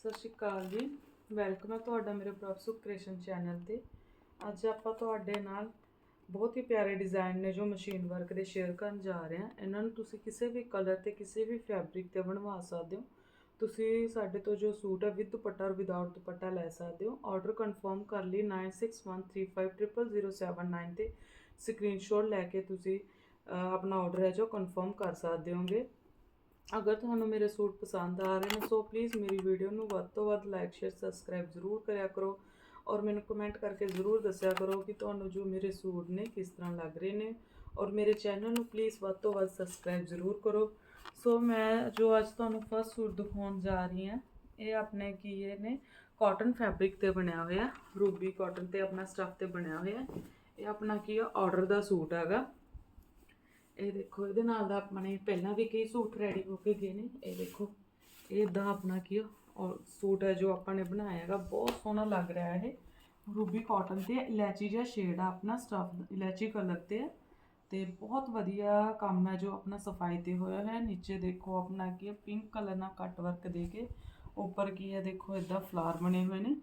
ਸਤਿ ਸ਼੍ਰੀ ਅਕਾਲ ਜੀ। ਵੈਲਕਮ ਹੈ ਤੁਹਾਡਾ ਮੇਰੇ ਪ੍ਰੋਫੈਸਰ ਕ੍ਰਿਏਸ਼ਨ ਚੈਨਲ ਤੇ। ਅੱਜ ਆਪਾਂ ਤੁਹਾਡੇ ਨਾਲ ਬਹੁਤ ਹੀ ਪਿਆਰੇ ਡਿਜ਼ਾਈਨ ਨੇ ਜੋ ਮਸ਼ੀਨ ਵਰਕ ਦੇ ਸ਼ੇਅਰ ਕਰਨ ਜਾ ਰਹੇ ਹਾਂ। ਇਹਨਾਂ ਨੂੰ ਤੁਸੀਂ ਕਿਸੇ ਵੀ ਕਲਰ ਤੇ ਕਿਸੇ ਵੀ ਫੈਬਰਿਕ ਤੇ ਬਣਵਾ ਸਕਦੇ ਹੋ। ਤੁਸੀਂ ਸਾਡੇ ਤੋਂ ਜੋ ਸੂਟ ਹੈ ਵਿਦ ਦੁਪੱਟਾ ਔਰ ਵਿਦਆਊਟ ਦੁਪੱਟਾ ਲੈ ਸਕਦੇ ਹੋ। ਆਰਡਰ ਕਨਫਰਮ ਕਰ ਲਈ 9613500079 ਤੇ। ਸਕਰੀਨਸ਼ਾਟ ਲੈ ਕੇ ਤੁਸੀਂ ਆਪਣਾ ਆਰਡਰ ਹੈ ਜੋ ਕਨਫਰਮ ਕਰ ਸਕਦੇ ਹੋਗੇ। ਅਗਰ ਤੁਹਾਨੂੰ ਮੇਰੇ ਸੂਟ ਪਸੰਦ ਆ ਰਹੇ ਨੇ, ਸੋ ਪਲੀਜ਼ ਮੇਰੀ ਵੀਡੀਓ ਨੂੰ ਵੱਧ ਤੋਂ ਵੱਧ ਲਾਈਕ ਸ਼ੇਅਰ ਸਬਸਕ੍ਰਾਈਬ ਜ਼ਰੂਰ ਕਰਿਆ ਕਰੋ ਔਰ ਮੈਨੂੰ ਕਮੈਂਟ ਕਰਕੇ ਜ਼ਰੂਰ ਦੱਸਿਆ ਕਰੋ ਕਿ ਤੁਹਾਨੂੰ ਜੋ ਮੇਰੇ ਸੂਟ ਨੇ ਕਿਸ ਤਰ੍ਹਾਂ ਲੱਗ ਰਹੇ ਨੇ ਔਰ ਮੇਰੇ ਚੈਨਲ ਨੂੰ ਪਲੀਜ਼ ਵੱਧ ਤੋਂ ਵੱਧ ਸਬਸਕ੍ਰਾਈਬ ਜ਼ਰੂਰ ਕਰੋ। ਸੋ ਮੈਂ ਜੋ ਅੱਜ ਤੁਹਾਨੂੰ ਫਸਟ ਸੂਟ ਦਿਖਾਉਣ ਜਾ ਰਹੀ ਹਾਂ, ਇਹ ਆਪਣੇ ਕੀ ਇਹ ਨੇ ਕਾਟਨ ਫੈਬਰਿਕ ਤੇ ਬਣਿਆ ਹੋਇਆ, ਰੂਬੀ ਕਾਟਨ ਤੇ ਆਪਣਾ ਸਟਫ ਤੇ ਬਣਿਆ ਹੋਇਆ। ਇਹ ਆਪਣਾ ਕੀ ਆ ਆਰਡਰ ਦਾ ਸੂਟ ਹੈਗਾ। ਇਹ ਦੇਖੋ ਇਹਦੇ ਨਾਲ ਦਾ ਆਪਣੇ ਪਹਿਲਾਂ ਵੀ ਕਈ ਸੂਟ ਰੈਡੀ ਹੋ ਕੇ ਗਏ ਨੇ। ਇਹ ਦੇਖੋ ਇਹ ਇਦਾਂ ਆਪਣਾ ਕੀ ਆ, ਔਰ ਸੂਟ ਹੈ ਜੋ ਆਪਾਂ ਨੇ ਬਣਾਇਆ ਹੈਗਾ ਬਹੁਤ ਸੋਹਣਾ ਲੱਗ ਰਿਹਾ ਹੈ ਇਹ। ਰੂਬੀ ਕਾਟਨ ਤੇ ਇਲਾਚੀ ਜਿਹਾ ਸ਼ੇਡ ਆ ਆਪਣਾ ਸਟਫ ਇਲਾਚੀ ਕਲਰ ਤੇ ਹੈ ਤੇ ਬਹੁਤ ਵਧੀਆ ਕੰਮ ਹੈ ਜੋ ਆਪਣਾ ਸਫ਼ਾਈ ਤੇ ਹੋਇਆ ਹੈ ਨੀਚੇ ਦੇਖੋ ਆਪਣਾ ਕੀ ਹੈ ਪਿੰਕ ਕਲਰ ਨਾਲ ਕੱਟ ਵਰਕ ਦੇ ਕੇ ਉੱਪਰ ਕੀ ਹੈ ਦੇਖੋ ਇਦਾਂ ਫਲਾਰ ਬਣੇ ਹੋਏ ਨੇ।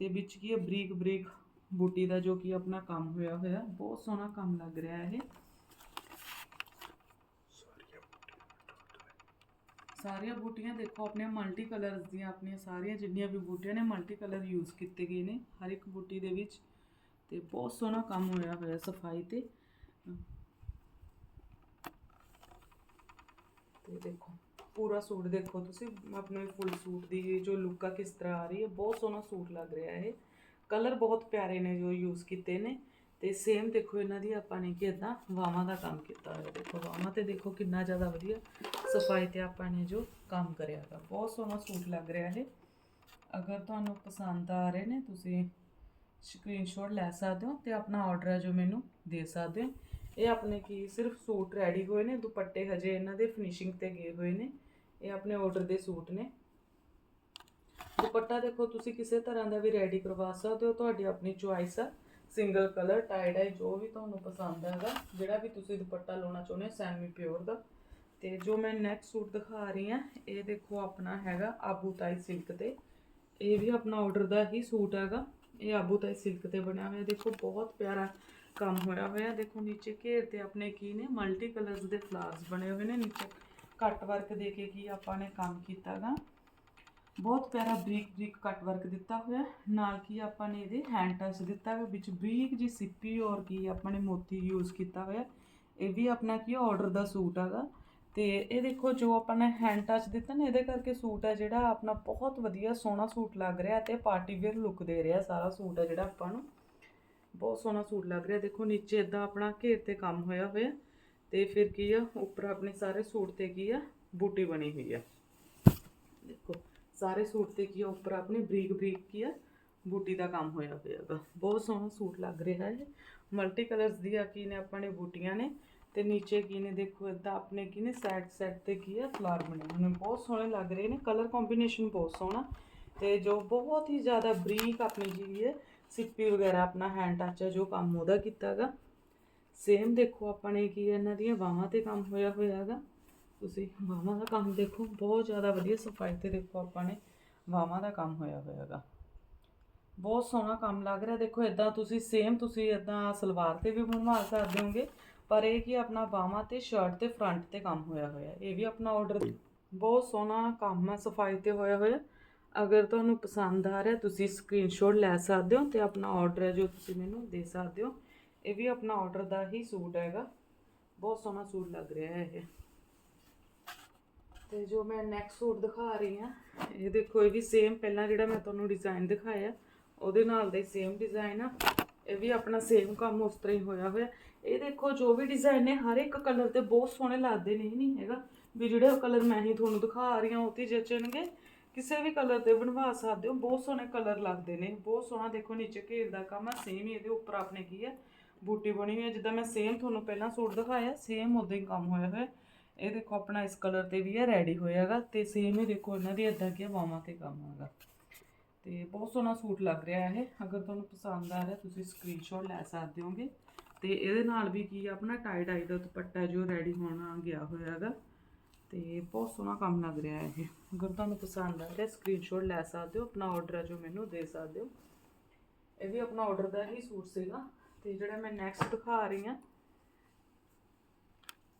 ਤੇ ਵਿੱਚ ਕੀ ਹੈ ਬਰੀਕ ਬਰੀਕ ਬੂਟੀ ਦਾ ਜੋ ਕੀ ਆਪਣਾ ਕੰਮ ਹੋਇਆ ਹੋਇਆ ਬਹੁਤ ਸੋਹਣਾ ਕੰਮ ਲੱਗ ਰਿਹਾ ਹੈ ਇਹ। ਸਾਰੀਆਂ ਬੂਟੀਆਂ ਦੇਖੋ, ਆਪਣੇ ਮਲਟੀ ਕਲਰਸ ਦੀਆਂ, ਆਪਣੀਆਂ ਸਾਰੀਆਂ ਜਿੰਨੀਆਂ ਵੀ ਬੂਟੀਆਂ ਨੇ ਮਲਟੀ ਕਲਰ ਯੂਜ਼ ਕੀਤੇ ਗਏ ਨੇ, ਹਰ ਇੱਕ ਬੂਟੀ ਦੇ ਵਿੱਚ। ਤੇ ਬਹੁਤ ਸੋਹਣਾ ਕੰਮ ਹੋਇਆ ਹੋਇਆ ਸਫ਼ਾਈ ਤੇ। ਤੇ ਦੇਖੋ, ਪੂਰਾ ਸੂਟ ਦੇਖੋ ਤੁਸੀਂ, ਆਪਣੇ ਫੁੱਲ ਸੂਟ ਦੀ ਜੋ ਲੁੱਕ ਆ ਕਿਸ ਤਰ੍ਹਾਂ ਆ ਰਹੀ ਹੈ, ਬਹੁਤ ਸੋਹਣਾ ਸੂਟ ਲੱਗ ਰਿਹਾ ਹੈ ਕਲਰ ਬਹੁਤ ਪਿਆਰੇ ਨੇ ਜੋ ਯੂਜ਼ ਕੀਤੇ ਨੇ। ਤੇ ਸੇਮ ਦੇਖੋ ਇਹਨਾਂ ਦੀ ਆਪਾਂ ਨੇ ਕਿ ਇਦਾਂ ਵਾਵਾਂ ਦਾ ਕੰਮ ਕੀਤਾ ਹੋਇਆ। ਦੇਖੋ ਵਾਵਾਂ ਤੇ ਦੇਖੋ ਕਿੰਨਾ ਜ਼ਿਆਦਾ ਵਧੀਆ ਸਫ਼ਾਈ ਤੇ ਆਪਾਂ ਨੇ ਜੋ ਕੰਮ ਕਰਿਆ ਹੈਗਾ। ਬਹੁਤ ਸੋਹਣਾ ਸੂਟ ਲੱਗ ਰਿਹਾ ਹੈ ਅਗਰ ਤੁਹਾਨੂੰ ਪਸੰਦ ਆ ਰਹੇ ਨੇ, ਤੁਸੀਂ ਸਕਰੀਨਸ਼ਾਟ ਲੈ ਸਕਦੇ ਹੋ ਤੇ ਆਪਣਾ ਆਰਡਰ ਹੈ ਜੋ ਮੈਨੂੰ ਦੇ ਸਕਦੇ ਹੋ। ਇਹ ਆਪਣੇ ਕੀ ਸਿਰਫ ਸੂਟ ਰੈਡੀ ਹੋਏ ਨੇ, ਦੁਪੱਟੇ ਹਜੇ ਇਹਨਾਂ ਦੇ ਫਿਨਿਸ਼ਿੰਗ ਤੇ ਗਏ ਹੋਏ ਨੇ। ਇਹ ਆਪਣੇ ਆਰਡਰ ਦੇ ਸੂਟ ਨੇ। ਦੁਪੱਟਾ ਦੇਖੋ ਤੁਸੀਂ ਕਿਸੇ ਤਰ੍ਹਾਂ ਦਾ ਵੀ ਰੈਡੀ ਕਰਵਾ ਸਕਦੇ ਹੋ, ਤੁਹਾਡੀ ਆਪਣੀ ਚੁਆਇਸ ਆ। ਸਿੰਗਲ ਕਲਰ ਟਾਈਡ ਡਾਈ ਜੋ ਵੀ ਤੁਹਾਨੂੰ ਪਸੰਦ ਹੈਗਾ, ਜਿਹੜਾ ਵੀ ਤੁਸੀਂ ਦੁਪੱਟਾ ਲਾਉਣਾ ਚਾਹੁੰਦੇ ਹੋ ਸੈਮੀ ਪਿਓਰ ਦਾ। ਤੇ ਜੋ ਮੈਂ ਨੈਕਸਟ ਸੂਟ ਦਿਖਾ ਰਹੀ ਹਾਂ, ਇਹ ਦੇਖੋ ਆਪਣਾ ਹੈਗਾ ਆਬੂਤਾਈ ਸਿਲਕ ਤੇ ਇਹ ਵੀ ਆਪਣਾ ਆਰਡਰ ਦਾ ਹੀ ਸੂਟ ਹੈਗਾ। ਇਹ ਆਬੂਤਾਈ ਸਿਲਕ ਤੇ ਬਣਿਆ ਹੋਇਆ, ਦੇਖੋ ਬਹੁਤ ਪਿਆਰਾ ਕੰਮ ਹੋਇਆ ਹੋਇਆ। ਦੇਖੋ ਨੀਚੇ ਘੇਰ ਤੇ ਆਪਣੇ ਕੀ ਨੇ ਮਲਟੀ ਕਲਰਸ ਦੇ ਫਲਾਵਰਸ ਬਣੇ ਹੋਏ ਨੇ ਨੀਚੇ। ਕੱਟ ਵਰਕ ਦੇ ਕੇ ਕੀ ਆਪਾਂ ਨੇ ਕੰਮ ਕੀਤਾਗਾ ਬਹੁਤ ਪਿਆਰਾ ਬਰੀਕ ਬਰੀਕ ਕੱਟ ਵਰਕ ਦਿੱਤਾ ਹੋਇਆ ਨਾਲ ਕੀ ਆਪਾਂ ਨੇ ਇਹਦੇ ਹੈਂਡ ਟੱਚ ਦਿੱਤਾ ਹੋਇਆ, ਵਿੱਚ ਬਰੀਕ ਜੀ ਸਿੱਪੀ ਔਰ ਕੀ ਆਪਾਂ ਨੇ ਮੋਤੀ ਯੂਜ਼ ਕੀਤਾ ਹੋਇਆ। ਇਹ ਵੀ ਆਪਣਾ ਕੀ ਆਰਡਰ ਦਾ ਸੂਟ ਹੈਗਾ। ਤੇ ਇਹ ਦੇਖੋ, ਜੋ ਆਪਾਂ ਨੇ ਹੈਂਡ ਟੱਚ ਦਿੱਤਾ ਨਾ, ਇਹਦੇ ਕਰਕੇ ਸੂਟ ਹੈ ਜਿਹੜਾ ਆਪਣਾ ਬਹੁਤ ਵਧੀਆ ਸੋਹਣਾ ਸੂਟ ਲੱਗ ਰਿਹਾ ਤੇ ਪਾਰਟੀ ਵੇਅਰ ਲੁੱਕ ਦੇ ਰਿਹਾ ਸਾਰਾ ਸੂਟ ਹੈ ਜਿਹੜਾ ਆਪਾਂ ਨੂੰ। ਬਹੁਤ ਸੋਹਣਾ ਸੂਟ ਲੱਗ ਰਿਹਾ। ਦੇਖੋ, ਨੀਚੇ ਇਦਾਂ ਆਪਣਾ ਘੇਰ ਤੇ ਕੰਮ ਹੋਇਆ ਹੋਇਆ। ਤੇ ਫਿਰ ਕੀ ਆ, ਉੱਪਰ ਆਪਣੇ ਸਾਰੇ ਸੂਟ ਤੇ ਕੀ ਆ, ਬੂਟੀ ਬਣੀ ਹੋਈ ਆ। ਦੇਖੋ। ਸਾਰੇ ਸੂਟ ਤੇ ਕੀ ਆ, ਉੱਪਰ ਆਪਣੇ ਬਰੀਕ ਬਰੀਕ ਕੀ ਆ, ਬੂਟੀ ਦਾ ਕੰਮ ਹੋਇਆ ਹੋਇਆ ਹੈਗਾ ਬਹੁਤ ਸੋਹਣਾ ਸੂਟ ਲੱਗ ਰਿਹਾ ਹੈ ਮਲਟੀ ਕਲਰਸ ਦੀਆਂ ਕੀ ਨੇ ਆਪਣੇ ਬੂਟੀਆਂ ਨੇ ਤੇ ਨੀਚੇ ਕੀ ਨੇ, ਦੇਖੋ ਇਦਾਂ ਆਪਣੇ ਕੀ ਨੇ ਸੈਟ ਸੈਟ ਤੇ ਕੀ ਆ ਫਲਾਰ ਬਣੇ ਹੋਏ ਨੇ। ਬਹੁਤ ਸੋਹਣੇ ਲੱਗ ਰਹੇ ਨੇ ਕਲਰ ਕੰਬੀਨੇਸ਼ਨ ਬਹੁਤ ਸੋਹਣਾ। ਤੇ ਜੋ ਬਹੁਤ ਹੀ ਜ਼ਿਆਦਾ ਬਰੀਕ ਆਪਣੀ ਜਿਹੜੀ ਹੈ, ਸਿੱਪੀ ਵਗੈਰਾ ਆਪਣਾ ਹੈਂਡ ਟੱਚ ਹੈ ਜੋ ਕੰਮ ਉਹਦਾ ਕੀਤਾਗਾ ਸੇਮ ਦੇਖੋ ਆਪਾਂ ਨੇ ਕੀ ਇਹਨਾਂ ਦੀਆਂ ਬਾਹਾਂ ਤੇ ਕੰਮ ਹੋਇਆ ਹੋਇਆ ਹੈਗਾ ਤੁਸੀਂ ਬਾਹਾਂ ਦਾ ਕੰਮ ਦੇਖੋ ਬਹੁਤ ਜ਼ਿਆਦਾ ਵਧੀਆ ਸਫ਼ਾਈ ਤੇ ਦੇਖੋ ਆਪਾਂ ਨੇ ਬਾਹਾਂ ਦਾ ਕੰਮ ਹੋਇਆ ਹੋਇਆ ਹੈਗਾ। ਬਹੁਤ ਸੋਹਣਾ ਕੰਮ ਲੱਗ ਰਿਹਾ ਦੇਖੋ ਇਦਾਂ ਤੁਸੀਂ ਸੇਮ ਤੁਸੀਂ ਇਦਾਂ ਸਲਵਾਰ ਤੇ ਵੀ ਬਣਵਾ ਸਕਦੇ ਹੋਗੇ ਪਰ ਇਹ ਕੀ ਆਪਣਾ ਬਾਹਾਂ ਤੇ ਸ਼ਰਟ ਤੇ ਫਰੰਟ ਤੇ ਕੰਮ ਹੋਇਆ ਹੋਇਆ ਇਹ ਵੀ ਆਪਣਾ ਆਰਡਰ ਬਹੁਤ ਸੋਹਣਾ ਕੰਮ ਹੈ ਸਫ਼ਾਈ ਤੇ ਹੋਇਆ ਹੋਇਆ। ਅਗਰ ਤੁਹਾਨੂੰ ਪਸੰਦ ਆ ਰਿਹਾ ਤੁਸੀਂ ਸਕਰੀਨਸ਼ਾਟ ਲੈ ਸਕਦੇ ਹੋ ਤੇ ਆਪਣਾ ਆਰਡਰ ਹੈ ਜੋ ਤੁਸੀਂ ਮੈਨੂੰ ਦੇ ਸਕਦੇ ਹੋ ਇਹ ਵੀ ਆਪਣਾ ਆਰਡਰ ਦਾ ਹੀ ਸੂਟ ਹੈਗਾ। ਬਹੁਤ ਸੋਹਣਾ ਸੂਟ ਲੱਗ ਰਿਹਾ ਹੈ ਇਹ। ਤੇ ਜੋ ਮੈਂ ਨੈਕਸਟ ਸੂਟ ਦਿਖਾ ਰਹੀ ਹਾਂ, ਇਹ ਦੇਖੋ, ਇਹ ਵੀ ਸੇਮ ਪਹਿਲਾਂ ਜਿਹੜਾ ਮੈਂ ਤੁਹਾਨੂੰ ਡਿਜ਼ਾਈਨ ਦਿਖਾਇਆ, ਉਹਦੇ ਨਾਲ ਦਾ ਹੀ ਸੇਮ ਡਿਜ਼ਾਈਨ ਆ। ਇਹ ਵੀ ਆਪਣਾ ਸੇਮ ਕੰਮ ਉਸ ਤਰ੍ਹਾਂ ਹੀ ਹੋਇਆ ਹੋਇਆ। ਇਹ ਦੇਖੋ, ਜੋ ਵੀ ਡਿਜ਼ਾਈਨ ਨੇ, ਹਰ ਇੱਕ ਕਲਰ ਤੇ ਬਹੁਤ ਸੋਹਣੇ ਲੱਗਦੇ ਨੇ, ਇਹ ਨਹੀਂ ਹੈਗਾ ਵੀ ਜਿਹੜੇ ਕਲਰ ਮੈਂ ਹੀ ਤੁਹਾਨੂੰ ਦਿਖਾ ਰਹੀ ਹਾਂ, ਉਹ ਤੇ ਜਚਣਗੇ। ਕਿਸੇ ਵੀ ਕਲਰ ਤੇ ਬਣਵਾ ਸਕਦੇ ਹੋ, ਬਹੁਤ ਸੋਹਣੇ ਕਲਰ ਲੱਗਦੇ ਨੇ। ਬਹੁਤ ਸੋਹਣਾ, ਦੇਖੋ, ਨੀਚੇ ਘੇਰ ਦਾ ਕੰਮ ਆ ਸੇਮ ਹੀ ਇਹਦੇ ਉੱਪਰ ਆਪਣੇ ਕੀ ਹੈ ਬੂਟੀ ਬਣੀ ਹੋਈ ਹੈ ਜਿੱਦਾਂ ਮੈਂ ਸੇਮ ਤੁਹਾਨੂੰ ਪਹਿਲਾਂ ਸੂਟ ਦਿਖਾਇਆ ਸੇਮ ਉਦਾਂ ਹੀ ਕੰਮ ਹੋਇਆ ਹੋਇਆ। ਇਹ ਦੇਖੋ ਆਪਣਾ ਇਸ ਕਲਰ ਤੇ ਵੀ ਹੈ ਰੈਡੀ ਹੋਇਆਗਾ ਤੇ ਸੇਮ ਹੀ ਦੇਖੋ ਇਹਨਾਂ ਦੀ ਇਦਾਂ ਕੀ ਬਾਹਾਂ ਤੇ ਕੰਮ ਹੈਗਾ ਤੇ ਬਹੁਤ ਸੋਹਣਾ ਸੂਟ ਲੱਗ ਰਿਹਾ ਇਹ। ਅਗਰ ਤੁਹਾਨੂੰ ਪਸੰਦ ਆ ਰਿਹਾ ਤੁਸੀਂ ਸਕਰੀਨਸ਼ਾਟ ਲੈ ਸਕਦੇ ਹੋਗੇ। ਤੇ ਇਹਦੇ ਨਾਲ ਵੀ ਕੀ ਆ, ਆਪਣਾ ਟਾਈ ਡਾਈ ਦਾ ਦੁਪੱਟਾ ਜੋ ਰੈਡੀ ਹੋਣਾ ਗਿਆ ਹੋਇਆ ਹੈਗਾ ਤੇ ਬਹੁਤ ਸੋਹਣਾ ਕੰਮ ਲੱਗ ਰਿਹਾ ਹੈ ਇਹ। ਅਗਰ ਤੁਹਾਨੂੰ ਪਸੰਦ ਆ ਰਿਹਾ ਸਕਰੀਨਸ਼ਾਟ ਲੈ ਸਕਦੇ ਹੋ ਆਪਣਾ ਆਰਡਰ ਹੈ ਜੋ ਮੈਨੂੰ ਦੇ ਸਕਦੇ ਹੋ। ਇਹ ਵੀ ਆਪਣਾ ਆਰਡਰ ਦਾ ਹੀ ਸੂਟ ਸੀਗਾ। ਤੇ ਜਿਹੜਾ ਮੈਂ ਨੈਕਸਟ ਦਿਖਾ ਰਹੀ ਹਾਂ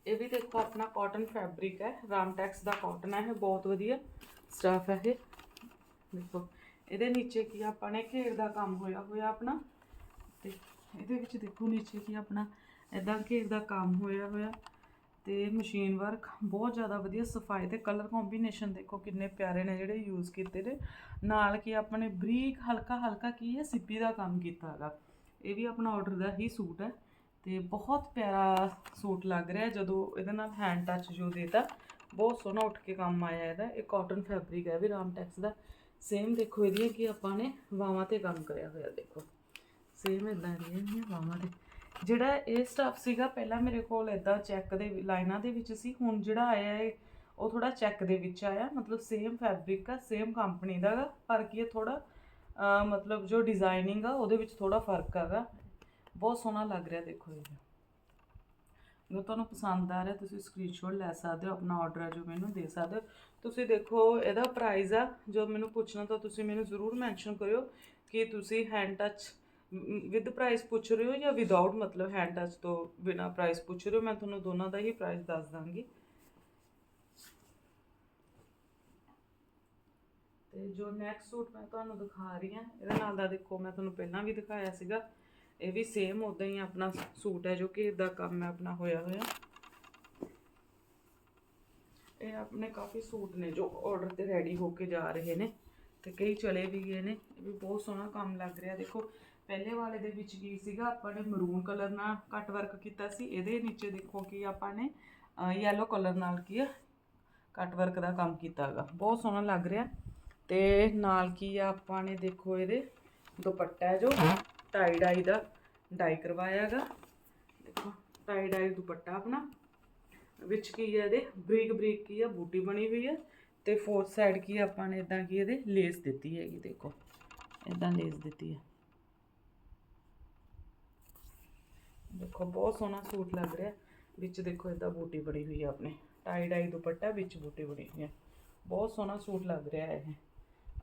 ਇਹ ਵੀ ਦੇਖੋ, ਆਪਣਾ ਕਾਟਨ ਫੈਬਰਿਕ ਹੈ। ਰਾਮਟੈਕਸ ਦਾ ਕਾਟਨ ਹੈ, ਇਹ ਬਹੁਤ ਵਧੀਆ ਸਟਾਫ ਹੈ ਇਹ। ਦੇਖੋ, ਇਹਦੇ ਨੀਚੇ ਕੀ ਆਪਾਂ ਨੇ ਘੇਰ ਦਾ ਕੰਮ ਹੋਇਆ ਹੋਇਆ ਆਪਣਾ। ਤੇ ਇਹਦੇ ਵਿੱਚ ਦੇਖੋ, ਨੀਚੇ ਕੀ ਆਪਣਾ ਇਦਾਂ ਘੇਰ ਦਾ ਕੰਮ ਹੋਇਆ ਹੋਇਆ। ਤੇ ਮਸ਼ੀਨ ਵਰਕ ਬਹੁਤ ਜ਼ਿਆਦਾ ਵਧੀਆ, ਸਫ਼ਾਈ ਤੇ ਕਲਰ ਕੰਬੀਨੇਸ਼ਨ ਦੇਖੋ ਕਿੰਨੇ ਪਿਆਰੇ ਨੇ ਜਿਹੜੇ ਯੂਜ਼ ਕੀਤੇ ਨੇ। ਨਾਲ ਕੀ ਆਪਣੇ ਬਰੀਕ ਹਲਕਾ ਹਲਕਾ ਕੀ ਹੈ ਸਿੱਪੀ ਦਾ ਕੰਮ ਕੀਤਾ ਹੈਗਾ। ਇਹ ਵੀ ਆਪਣਾ ਆਰਡਰ ਦਾ ਹੀ ਸੂਟ ਹੈ। ਤੇ ਬਹੁਤ ਪਿਆਰਾ ਸੂਟ ਲੱਗ ਰਿਹਾ ਜਦੋਂ ਇਹਦੇ ਨਾਲ ਹੈਂਡ ਟੱਚ ਜੋ ਦੇਤਾ, ਬਹੁਤ ਸੋਹਣਾ ਉੱਠ ਕੇ ਕੰਮ ਆਇਆ ਇਹਦਾ, ਇਹ ਕਾਟਨ ਫੈਬਰਿਕ ਹੈ ਵੀ ਰਾਮਟੈਕਸ ਦਾ। ਸੇਮ ਦੇਖੋ ਇਹਦੀਆਂ ਕਿ ਆਪਾਂ ਨੇ ਵਾਵਾਂ ਤੇ ਕੰਮ ਕਰਿਆ ਹੋਇਆ, ਦੇਖੋ। ਸੇਮ ਇਦਾਂ ਦੀਆਂ ਇਹਦੀਆਂ ਵਾਵਾਂ ਤੇ। ਜਿਹੜਾ ਇਹ ਸਟਫ ਸੀਗਾ, ਪਹਿਲਾਂ ਮੇਰੇ ਕੋਲ ਇਦਾਂ ਚੈੱਕ ਦੇ ਲਾਈਨਾਂ ਦੇ ਵਿੱਚ ਸੀ, ਹੁਣ ਜਿਹੜਾ ਆਇਆ ਹੈ ਉਹ ਥੋੜਾ ਚੈੱਕ ਦੇ ਵਿੱਚ ਆਇਆ, ਮਤਲਬ ਸੇਮ ਫੈਬਰਿਕ ਆ ਸੇਮ ਕੰਪਨੀ ਦਾ ਪਰ ਕੀ ਇਹ ਥੋੜਾ ਮਤਲਬ ਜੋ ਡਿਜ਼ਾਈਨਿੰਗ ਆ, ਉਹਦੇ ਵਿੱਚ ਥੋੜਾ ਫ਼ਰਕ ਹੈਗਾ ਬਹੁਤ ਸੋਹਣਾ ਲੱਗ ਰਿਹਾ, ਦੇਖੋ ਇਹ। ਜੇ ਤੁਹਾਨੂੰ ਪਸੰਦ ਆ ਰਿਹਾ, ਤੁਸੀਂ ਸਕਰੀਨਸ਼ਾਟ ਲੈ ਸਕਦੇ ਹੋ, ਆਪਣਾ ਆਰਡਰ ਹੈ ਜੋ ਮੈਨੂੰ ਦੇ ਸਕਦੇ ਹੋ। ਤੁਸੀਂ ਦੇਖੋ, ਇਹਦਾ ਪ੍ਰਾਈਸ ਆ, ਜੋ ਮੈਨੂੰ ਪੁੱਛਣਾ ਤਾਂ ਤੁਸੀਂ ਮੈਨੂੰ ਜ਼ਰੂਰ ਮੈਂਸ਼ਨ ਕਰਿਓ ਕਿ ਤੁਸੀਂ ਹੈਂਡ ਟੱਚ ਵਿਦ ਪ੍ਰਾਈਸ ਪੁੱਛ ਰਹੇ ਹੋ ਜਾਂ ਵਿਦਆਊਟ ਮਤਲਬ ਹੈਂਡ ਟੱਚ ਤੋਂ ਬਿਨਾ ਪ੍ਰਾਈਸ ਪੁੱਛ ਰਹੇ ਹੋ। ਮੈਂ ਤੁਹਾਨੂੰ ਦੋਨਾਂ ਦਾ ਹੀ ਪ੍ਰਾਈਸ ਦੱਸ ਦਾਂਗੀ। ਤੇ ਜੋ ਨੈਕਸਟ ਸੂਟ ਮੈਂ ਤੁਹਾਨੂੰ ਦਿਖਾ ਰਹੀ ਹਾਂ, ਇਹਦੇ ਨਾਲ ਦਾ ਦੇਖੋ, ਮੈਂ ਤੁਹਾਨੂੰ ਪਹਿਲਾਂ ਵੀ ਦਿਖਾਇਆ ਸੀਗਾ। ਇਹ ਵੀ ਸੇਮ ਉਦਾਂ ਹੀ ਆਪਣਾ ਸੂਟ ਹੈ ਜੋ ਕਿ ਇਦਾਂ ਕੰਮ ਹੈ, ਆਪਣਾ ਹੋਇਆ ਹੋਇਆ। ਇਹ ਆਪਣੇ ਕਾਫੀ ਸੂਟ ਨੇ ਜੋ ਆਰਡਰ ਤੇ ਰੈਡੀ ਹੋ ਕੇ ਜਾ ਰਹੇ ਨੇ ਤੇ ਕਈ ਚਲੇ ਵੀ ਗਏ ਨੇ। ਇਹ ਵੀ ਬਹੁਤ ਸੋਹਣਾ ਕੰਮ ਲੱਗ ਰਿਹਾ। ਦੇਖੋ, ਪਹਿਲੇ ਵਾਲੇ ਦੇ ਵਿੱਚ ਕੀ ਸੀਗਾ, ਆਪਾਂ ਨੇ ਮਰੂਨ ਕਲਰ ਨਾਲ ਕੱਟ ਵਰਕ ਕੀਤਾ ਸੀ। ਇਹਦੇ ਨੀਚੇ ਦੇਖੋ ਕਿ ਆਪਾਂ ਨੇ ਯੈਲੋ ਕਲਰ ਨਾਲ ਕੀ ਆ ਕੱਟ ਵਰਕ ਦਾ ਕੰਮ ਕੀਤਾ ਹੈਗਾ। ਬਹੁਤ ਸੋਹਣਾ ਲੱਗ ਰਿਹਾ। ਤੇ ਨਾਲ ਕੀ ਆ, ਆਪਾਂ ਨੇ ਦੇਖੋ ਇਹਦੇ ਦੁਪੱਟਾ ਜੋ ਟਾਈ ਡਾਈ ਦਾ ਡਾਈ ਕਰਵਾਇਆ ਹੈਗਾ ਦੇਖੋ ਟਾਈ ਡਾਈ ਦੁਪੱਟਾ ਆਪਣਾ ਵਿੱਚ ਕੀ ਹੈ ਇਹਦੇ? ਬਰੀਕ ਬਰੀਕ ਕੀ ਆ? ਬੂਟੀ ਬਣੀ ਹੋਈ ਹੈ ਤੇ ਫੋਰਥ ਸਾਈਡ ਕੀ ਆ, ਆਪਾਂ ਨੇ ਇਦਾਂ ਕੀ ਇਹਦੇ? ਲੇਸ ਦਿੱਤੀ ਹੈਗੀ ਦੇਖੋ। ਇਦਾਂ ਲੇਸ ਦਿੱਤੀ ਹੈ ਦੇਖੋ ਬਹੁਤ ਸੋਹਣਾ ਸੂਟ ਲੱਗ ਰਿਹਾ। ਵਿੱਚ ਦੇਖੋ ਇਦਾਂ ਬੂਟੀ ਬਣੀ ਹੋਈ ਹੈ ਆਪਣੇ। ਟਾਈ ਡਾਈ ਦੁਪੱਟਾ ਵਿੱਚ ਬੂਟੀ ਬਣੀ ਹੋਈ ਹੈ ਬਹੁਤ ਸੋਹਣਾ ਸੂਟ ਲੱਗ ਰਿਹਾ ਹੈ ਇਹ।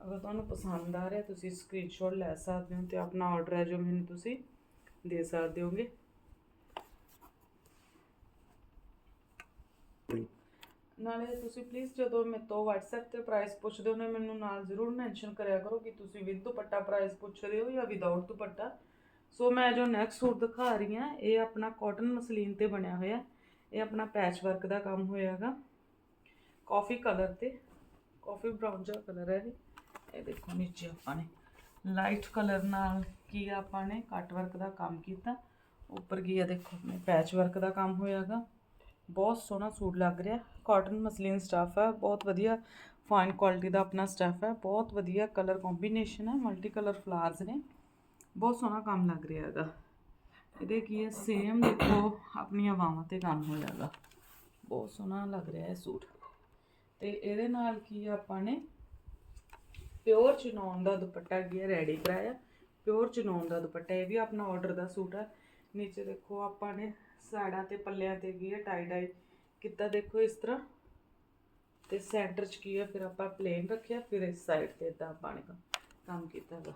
ਅਗਰ ਤੁਹਾਨੂੰ ਪਸੰਦ ਆ ਰਿਹਾ, ਤੁਸੀਂ ਸਕਰੀਨਸ਼ਾਟ ਲੈ ਸਕਦੇ ਹੋ ਤੇ ਆਪਣਾ ਆਰਡਰ ਹੈ ਜੋ ਮੈਨੂੰ ਤੁਸੀਂ ਦੇ ਸਕਦੇ ਹੋਗੇ। ਨਾਲੇ ਤੁਸੀਂ ਪਲੀਜ਼ ਜਦੋਂ ਮੇਰੇ ਤੋਂ WhatsApp ਤੇ ਪ੍ਰਾਈਸ ਪੁੱਛਦੇ ਹੋ ਨਾ, ਮੈਨੂੰ ਨਾਲ ਜ਼ਰੂਰ ਮੈਂਸ਼ਨ ਕਰਿਆ ਕਰੋ ਕਿ ਤੁਸੀਂ ਵਿਦ ਦੁਪੱਟਾ ਪ੍ਰਾਈਸ ਪੁੱਛ ਰਹੇ ਹੋ ਜਾਂ ਵਿਦਆਊਟ ਦੁਪੱਟਾ। ਸੋ ਮੈਂ ਜੋ ਨੈਕਸਟ ਸੂਟ ਦਿਖਾ ਰਹੀ ਹਾਂ, ਇਹ ਆਪਣਾ ਕਾਟਨ ਮਸਲੀਨ ਤੇ ਬਣਿਆ ਹੋਇਆ ਇਹ ਆਪਣਾ ਪੈਚ ਵਰਕ ਦਾ ਕੰਮ ਹੋਇਆਗਾ ਕਾਫੀ ਕਲਰ ਤੇ। ਕਾਫੀ ਬ੍ਰਾਊਨ ਜਿਹਾ ਕਲਰ ਹੈ ਇਹ। ਇਹ ਦੇਖੋ ਨੀਚੇ ਆਪਾਂ ਨੇ। ਲਾਈਟ ਕਲਰ ਨਾਲ ਕੀ ਆ ਆਪਾਂ ਨੇ? ਕੱਟ ਵਰਕ ਦਾ ਕੰਮ ਕੀਤਾ। ਉੱਪਰ ਕੀ ਆ ਦੇਖੋ ਆਪਣੇ ਪੈਚ ਵਰਕ ਦਾ ਕੰਮ ਹੋਇਆਗਾ। ਬਹੁਤ ਸੋਹਣਾ ਸੂਟ ਲੱਗ ਰਿਹਾ। ਕਾਟਨ ਮਸਲੀਨ ਸਟਫ ਹੈ ਬਹੁਤ ਵਧੀਆ ਫਾਈਨ ਕੁਆਲਿਟੀ ਦਾ ਆਪਣਾ ਸਟਫ ਹੈ ਬਹੁਤ ਵਧੀਆ ਕਲਰ ਕੰਬੀਨੇਸ਼ਨ ਹੈ ਮਲਟੀ ਕਲਰ ਫਲਾਰਸ ਨੇ। ਬਹੁਤ ਸੋਹਣਾ ਕੰਮ ਲੱਗ ਰਿਹਾ ਹੈਗਾ। ਇਹਦੇ ਕੀ ਹੈ ਸੇਮ ਦੇਖੋ ਆਪਣੀਆਂ ਬਾਹਾਂ ਤੇ ਕੰਮ ਹੋਇਆਗਾ। ਬਹੁਤ ਸੋਹਣਾ ਲੱਗ ਰਿਹਾ ਹੈ ਸੂਟ। ਤੇ ਇਹਦੇ ਨਾਲ ਕੀ ਆ ਆਪਾਂ ਨੇ? ਪਿਓਰ ਚਨੌਨ ਦਾ ਦੁਪੱਟਾ ਗਿਆ ਰੈਡੀ ਕਰਾਇਆ। ਪਿਓਰ ਚਨੌਨ ਦਾ ਦੁਪੱਟਾ, ਇਹ ਵੀ ਆਪਣਾ ਆਰਡਰ ਦਾ ਸੂਟ ਹੈ। ਨੀਚੇ ਦੇਖੋ, ਆਪਾਂ ਨੇ ਸਾੜਾ ਤੇ, ਪੱਲਿਆਂ ਤੇ ਕੀ ਹੈ ਟਾਈ ਡਾਈ ਕੀਤਾ ਦੇਖੋ ਇਸ ਤਰ੍ਹਾਂ। ਤੇ ਸੈਂਟਰ 'ਚ ਕੀ ਹੈ, ਫਿਰ ਆਪਾਂ ਪਲੇਨ ਰੱਖਿਆ, ਫਿਰ ਇਸ ਸਾਈਡ ਤੇ ਇਦਾਂ ਆਪਾਂ ਨੇ ਕੰਮ ਕੀਤਾ ਵਾ।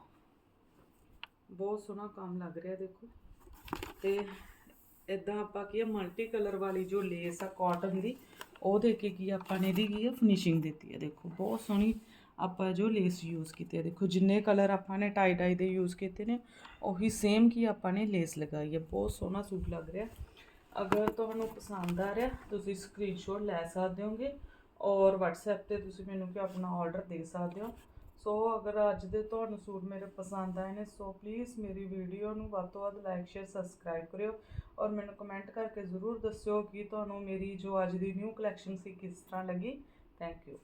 ਬਹੁਤ ਸੋਹਣਾ ਕੰਮ ਲੱਗ ਰਿਹਾ ਦੇਖੋ। ਤੇ ਇਦਾਂ ਆਪਾਂ ਕੀ ਹੈ ਮਲਟੀ ਕਲਰ ਵਾਲੀ ਜੋ ਲੇਸ ਆ ਕਾਟਨ ਦੀ ਉਹ ਦੇ ਕੇ ਕੀ ਆਪਾਂ ਨੇ ਇਹਦੀ ਕੀ ਹੈ ਫਿਨਿਸ਼ਿੰਗ ਦਿੱਤੀ ਹੈ ਦੇਖੋ। ਬਹੁਤ ਸੋਹਣੀ ਆਪਾਂ ਜੋ ਲੇਸ ਯੂਜ਼ ਕੀਤੀ ਹੈ ਦੇਖੋ ਜਿੰਨੇ ਕਲਰ ਆਪਾਂ ਨੇ ਟਾਈ ਡਾਈ ਦੇ ਯੂਜ਼ ਕੀਤੇ ਨੇ, ਉਹੀ ਸੇਮ ਕੀ ਆਪਾਂ ਨੇ ਲੇਸ ਲਗਾਈ ਹੈ ਬਹੁਤ ਸੋਹਣਾ ਸੂਟ ਲੱਗ ਰਿਹਾ। ਅਗਰ ਤੁਹਾਨੂੰ ਪਸੰਦ ਆ ਰਿਹਾ, ਤੁਸੀਂ ਸਕਰੀਨਸ਼ਾਟ ਲੈ ਸਕਦੇ ਹੋਗੇ ਔਰ WhatsApp ਤੇ ਤੁਸੀਂ ਮੈਨੂੰ ਕਿ ਆਪਣਾ ਆਰਡਰ ਦੇ ਸਕਦੇ ਹੋ। ਸੋ ਅਗਰ ਅੱਜ ਦੇ ਤੁਹਾਨੂੰ ਸੂਟ ਮੇਰੇ ਪਸੰਦ ਆਏ ਨੇ ਸੋ ਪਲੀਜ਼ ਮੇਰੀ ਵੀਡੀਓ ਨੂੰ ਵੱਧ ਤੋਂ ਵੱਧ ਲਾਈਕ ਸ਼ੇਅਰ ਸਬਸਕ੍ਰਾਈਬ ਕਰਿਓ ਔਰ ਮੈਨੂੰ ਕਮੈਂਟ ਕਰਕੇ ਜ਼ਰੂਰ ਦੱਸਿਓ ਕਿ ਤੁਹਾਨੂੰ ਮੇਰੀ ਜੋ ਅੱਜ ਦੀ ਨਿਊ ਕਲੈਕਸ਼ਨ ਸੀ ਕਿਸ ਤਰ੍ਹਾਂ ਲੱਗੀ। Thank you